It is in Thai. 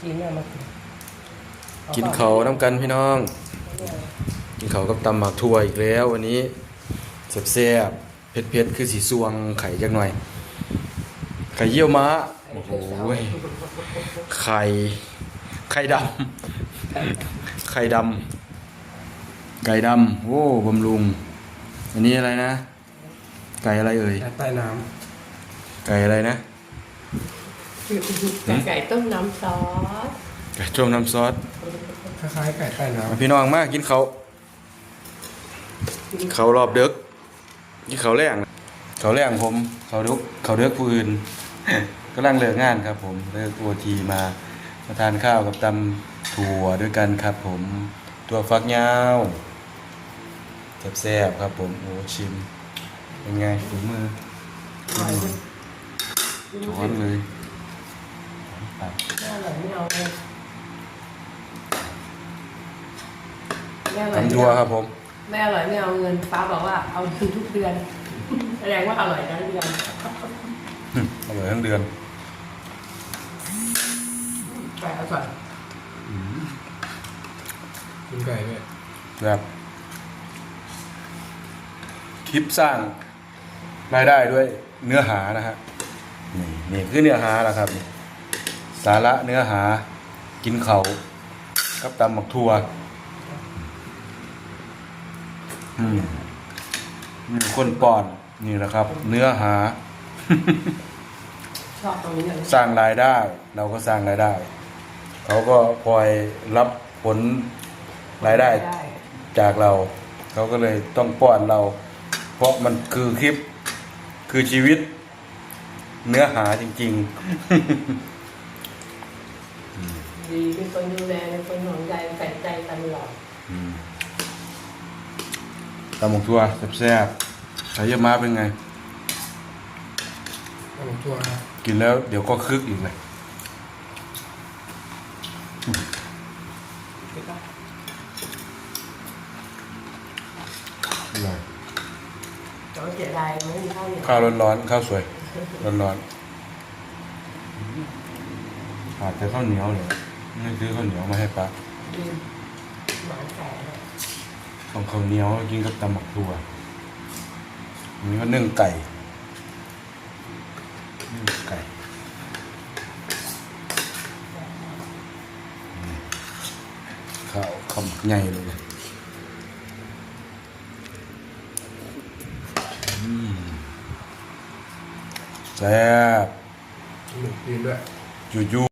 จีนเนี่ยมากินกินเขาวน้ำกันพี่น้อง กินเขาวกับตำหมักถั่วอีกแล้ว วันนี้แซ่บๆเผ็ดๆคือสีสวงไข่จักหน่อย ไข่เยี่ยวม้าโอ้โหไข่ไข่ดำไข่ดำไก่ดำโอ้บำรุง อันนี้อะไรนะ ไก่อะไรเอ่ยแต่ใต้น้ไก่อะไรนะ ไก่ต้มน้ำซอสไก่ต้มน้ำซอสำคล้ายๆไก่ใต้น้มาพี่น้องมากินเขาวเขาวรอบเด็กกินเขาวแรงเขาวแรงผมเขาวดึกเขาวเด็กผู้อื่นกำลังเลิกงานครับ ผมเลิกตัวทีมามาทานข้าวกับตำถั่วด้วยกันครับ ผมตัวฟักยาวแซ่บๆครับ ผมโอ้ชิม เป็นไงฝีมือช้อนเลย ไปไม่อร่อยไม่เอาเลยไม่อร่อยตำถั่วครับผมไม่อร่อยไม่เอาเงินฟ้าบอกว่าเอาคืนทุกเดือน แสดงว่าอร่อยทั้งเดือนอร่อยทั้งเดือนไก่อร่อยำกินไก่ด้วยแบบคลิปสร้างรายได้ด้วยเนื้อหานะฮะนี่นี่คือเนื้อหาแหละครับ สาระเนื้อหากินเขาวกับตำหมักทั่วอืมนี่คนป้อนนี่แหละครับ เนื้อหา ชอบตรงนี้เลยสร้างรายได้ เราก็สร้างรายได้ เขาก็พลอยรับผลรายได้ได้จากเรา เขาก็เลยต้องป้อนเรา เพราะมันคือคลิปคือชีวิต เนื้อหาจริง ดีเป็นคนดูแลเป็นคนห่วงใยใส่ใจตลอดๆอืมตำหมกทั่วแซ่บๆไข่เยี่ยวม้าเป็นไงน้ำทั่วนะกินแล้วเดี๋ยวก็คึกอีกเลยอร่อยเราเสียดายไม่มีข้าวเหนียวข้าวร้อนๆข้าวสวยร้อนๆ ขาดแต่ข้าวเหนียวเลยไม่ซื้อข้าวเหนียวมาให้ปะอืมหมาแก่เลยต้องข้าวเหนียวกินกับตำหมักตัวอันนี้ก็นึ่งไก่นึ่งไก่อืมข้าวคำใหญ่เลยอืมแซ่บหมูกินด้วยอยู่